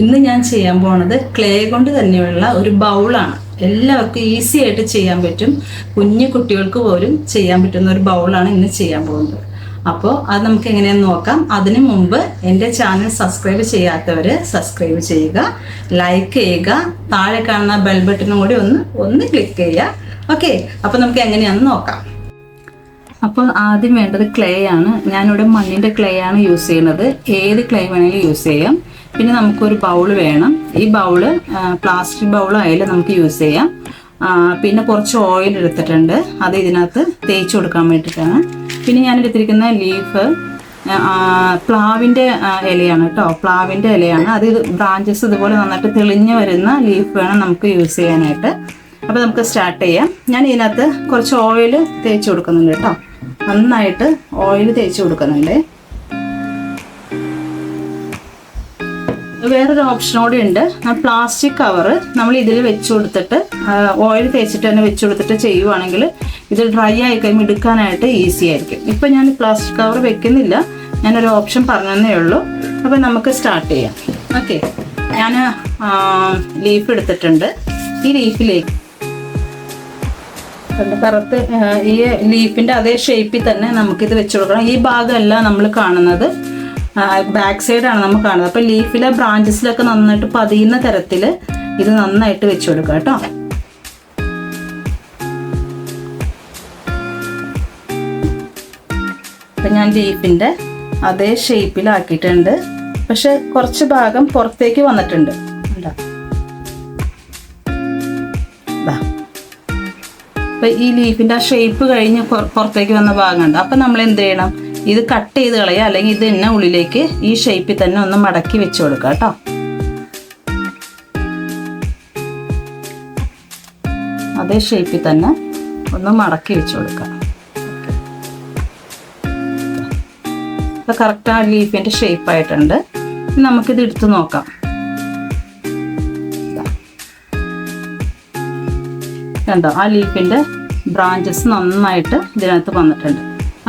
ഇന്ന് ഞാൻ ചെയ്യാൻ പോണത് ക്ലേ കൊണ്ട് തന്നെയുള്ള ഒരു ബൗളാണ് എല്ലാവർക്കും ഈസി ആയിട്ട് ചെയ്യാൻ പറ്റും. കുഞ്ഞു കുട്ടികൾക്ക് പോലും ചെയ്യാൻ പറ്റുന്ന ഒരു ബൗളാണ് ഇന്ന് ചെയ്യാൻ പോകുന്നത്. അപ്പോൾ അത് നമുക്ക് എങ്ങനെയാന്ന് നോക്കാം. അതിനു മുമ്പ് എന്റെ ചാനൽ സബ്സ്ക്രൈബ് ചെയ്യാത്തവർ സബ്സ്ക്രൈബ് ചെയ്യുക ലൈക്ക് ചെയ്യുക താഴെ കാണുന്ന ബെൽ ബട്ടണും കൂടി ഒന്ന് ഒന്ന് ക്ലിക്ക് ചെയ്യുക. ഓക്കെ അപ്പോൾ നമുക്ക് എങ്ങനെയാണെന്ന് നോക്കാം. അപ്പോൾ ആദ്യം വേണ്ടത് ക്ലേ ആണ്. ഞാനിവിടെ മണ്ണിന്റെ ക്ലേ ആണ് യൂസ് ചെയ്യുന്നത്. ഏത് ക്ലേ വേണമെങ്കിലും യൂസ് ചെയ്യാം. പിന്നെ നമുക്കൊരു ബൗൾ വേണം. ഈ ബൗൾ പ്ലാസ്റ്റിക് ബൗളായാലും നമുക്ക് യൂസ് ചെയ്യാം. പിന്നെ കുറച്ച് ഓയിൽ എടുത്തിട്ടുണ്ട്. അത് ഇതിനകത്ത് തേച്ച് കൊടുക്കാൻ വേണ്ടിയിട്ടാണ്. പിന്നെ ഞാൻ എടുത്തിരിക്കുന്ന ലീഫ് പ്ലാവിന്റെ ഇലയാണ് കേട്ടോ. പ്ലാവിന്റെ ഇലയാണ്. അത് ബ്രാഞ്ചസ് ഇതുപോലെ നന്നായിട്ട് തെളിഞ്ഞ് വരുന്ന ലീഫ് വേണം നമുക്ക് യൂസ് ചെയ്യാനായിട്ട്. അപ്പോൾ നമുക്ക് സ്റ്റാർട്ട് ചെയ്യാം. ഞാൻ ഇതിനകത്ത് കുറച്ച് ഓയിൽ തേച്ച് കൊടുക്കുന്നുണ്ട് കേട്ടോ. നന്നായിട്ട് ഓയിൽ തേച്ച് കൊടുക്കുന്നുണ്ട്. വേറൊരു ഓപ്ഷൻ കൂടി ഉണ്ട്. പ്ലാസ്റ്റിക് കവർ നമ്മൾ ഇതിൽ വെച്ച് കൊടുത്തിട്ട് ഓയിൽ തേച്ചിട്ട് തന്നെ വെച്ച് കൊടുത്തിട്ട് ചെയ്യുവാണെങ്കിൽ ഇത് ഡ്രൈ ആയി കഴിയുമ്പോൾ എടുക്കാനായിട്ട് ഈസി ആയിരിക്കും. ഇപ്പം ഞാൻ പ്ലാസ്റ്റിക് കവർ വെക്കുന്നില്ല. ഞാനൊരു ഓപ്ഷൻ പറഞ്ഞതേ ഉള്ളൂ. അപ്പം നമുക്ക് സ്റ്റാർട്ട് ചെയ്യാം. ഓക്കെ ഞാൻ ലീഫ് എടുത്തിട്ടുണ്ട്. ഈ ലീഫിലേക്ക് കണ്ട കറുത്ത് ഈ ലീഫിന്റെ അതേ ഷേപ്പിൽ തന്നെ നമുക്കിത് വെച്ച് കൊടുക്കണം. ഈ ഭാഗമല്ല നമ്മൾ കാണുന്നത്. ബാക്ക് സൈഡാണ് നമ്മൾ കാണുന്നത്. അപ്പോൾ ലീഫിലെ ബ്രാഞ്ചസിലൊക്കെ നന്നായിട്ട് പതിയുന്ന തരത്തിൽ ഇത് നന്നായിട്ട് വെച്ച് കൊടുക്കുക കേട്ടോ. അപ്പം ഞാൻ ലീഫിന്റെ അതേ ഷേപ്പിലാക്കിയിട്ടുണ്ട് പക്ഷെ കുറച്ച് ഭാഗം പുറത്തേക്ക് വന്നിട്ടുണ്ട്. കണ്ടോ? ദാ അപ്പൊ ഈ ലീഫിന്റെ ആ ഷേപ്പ് കഴിഞ്ഞ് പുറ- പുറത്തേക്ക് വന്ന ഭാഗമുണ്ട്. അപ്പൊ നമ്മൾ എന്ത് ചെയ്യണം? ഇത് കട്ട് ചെയ്ത് കളയുക. അല്ലെങ്കിൽ ഇത് തന്നെ ഉള്ളിലേക്ക് ഈ ഷേപ്പിൽ തന്നെ ഒന്ന് മടക്കി വെച്ച് കൊടുക്കുക കേട്ടോ. അതേ ഷേപ്പിൽ തന്നെ ഒന്ന് മടക്കി വെച്ച് കൊടുക്കുക. അപ്പൊ കറക്റ്റ് ആ ലീഫിന്റെ ഷേപ്പ് ആയിട്ടുണ്ട്. ഇനി നമുക്കിത് എടുത്ത് നോക്കാം. കണ്ടോ ആ ലീഫിന്റെ ബ്രാഞ്ചസ് നന്നായിട്ട് ഇതിനകത്ത് വന്നിട്ടുണ്ട്.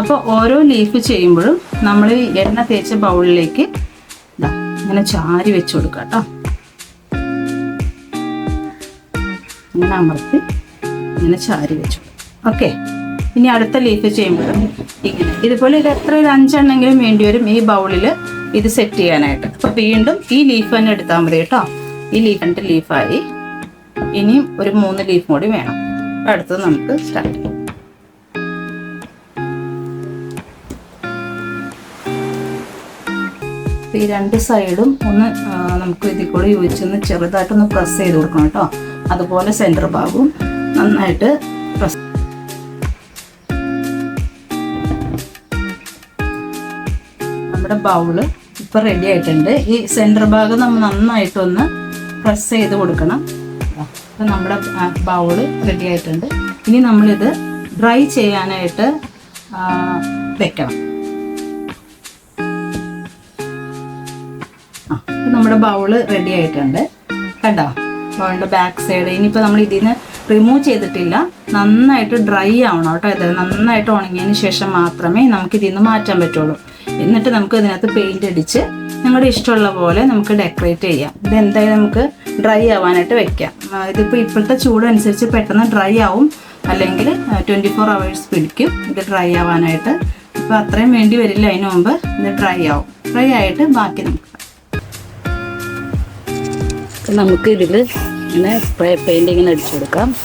അപ്പോൾ ഓരോ ലീഫ് ചെയ്യുമ്പോഴും നമ്മൾ ഈ എണ്ണ തേച്ച ബൗളിലേക്ക് ഇങ്ങനെ ചാരി വെച്ച് കൊടുക്കുക കേട്ടോ. ഇങ്ങനെ അമർത്തി ഇങ്ങനെ ചാരി വെച്ചു. ഓക്കെ. ഇനി അടുത്ത ലീഫ് ചെയ്യുമ്പോഴും ഇങ്ങനെ. ഇതുപോലെ ഇത് എത്ര ഒരു അഞ്ചെണ്ണെങ്കിലും വേണ്ടി വരും ഈ ബൗളിൽ ഇത് സെറ്റ് ചെയ്യാനായിട്ട്. അപ്പോൾ വീണ്ടും ഈ ലീഫ് തന്നെ എടുത്താൽ മതി കേട്ടോ. ഈ ലീഫ് രണ്ട് ലീഫായി. ഇനിയും ഒരു മൂന്ന് ലീഫ് കൂടി വേണം. അടുത്തത് നമുക്ക് സ്റ്റാർട്ട് ചെയ്യാം. ഈ രണ്ട് സൈഡും ഒന്ന് നമുക്ക് ഇതിൽ കൂടെ യോജിച്ചൊന്ന് ചെറുതായിട്ടൊന്ന് പ്രസ് ചെയ്ത് കൊടുക്കണം കേട്ടോ. അതുപോലെ സെന്റർ ഭാഗവും നന്നായിട്ട് പ്രസ് നമ്മുടെ ബൗൾ ഇപ്പം റെഡി ആയിട്ടുണ്ട്. ഈ സെന്റർ ഭാഗം നമ്മൾ നന്നായിട്ടൊന്ന് പ്രസ് ചെയ്ത് കൊടുക്കണം. അപ്പം നമ്മുടെ ബൗൾ റെഡി ആയിട്ടുണ്ട്. ഇനി നമ്മളിത് ഡ്രൈ ചെയ്യാനായിട്ട് വെക്കണം. നമ്മുടെ ബൗൾ റെഡി ആയിട്ടുണ്ട്. കണ്ടോ? ബൗളിന്റെ ബാക്ക് സൈഡ് ഇനിയിപ്പോൾ നമ്മൾ ഇതിൽ നിന്ന് റിമൂവ് ചെയ്തിട്ടില്ല. നന്നായിട്ട് ഡ്രൈ ആവണം കേട്ടോ ഇത്. നന്നായിട്ട് ഉണങ്ങിയതിന് ശേഷം മാത്രമേ നമുക്ക് ഇതിൽ നിന്ന് മാറ്റാൻ പറ്റുള്ളൂ. എന്നിട്ട് നമുക്ക് ഇതിനകത്ത് പെയിന്റ് അടിച്ച് നിങ്ങളുടെ ഇഷ്ടമുള്ള പോലെ നമുക്ക് ഡെക്കറേറ്റ് ചെയ്യാം. ഇത് എന്തായാലും നമുക്ക് ഡ്രൈ ആവാനായിട്ട് വെക്കാം. ഇതിപ്പോൾ ഇപ്പോഴത്തെ ചൂട് അനുസരിച്ച് പെട്ടെന്ന് ഡ്രൈ ആവും. അല്ലെങ്കിൽ ട്വന്റി ഫോർ അവേഴ്സ് പിടിക്കും. ഇത് ഡ്രൈ ആവാനായിട്ട്. ഇപ്പോൾ അത്രയും വേണ്ടി വരില്ല അതിന് മുമ്പ്. ഇത് ഡ്രൈ ആവും. ഡ്രൈ ആയിട്ട് ബാക്കി നമുക്ക് നമുക്ക് ഇതിൽ ഇങ്ങനെ സ്പ്രേ ഇങ്ങനെ അടിച്ചു കൊടുക്കാം.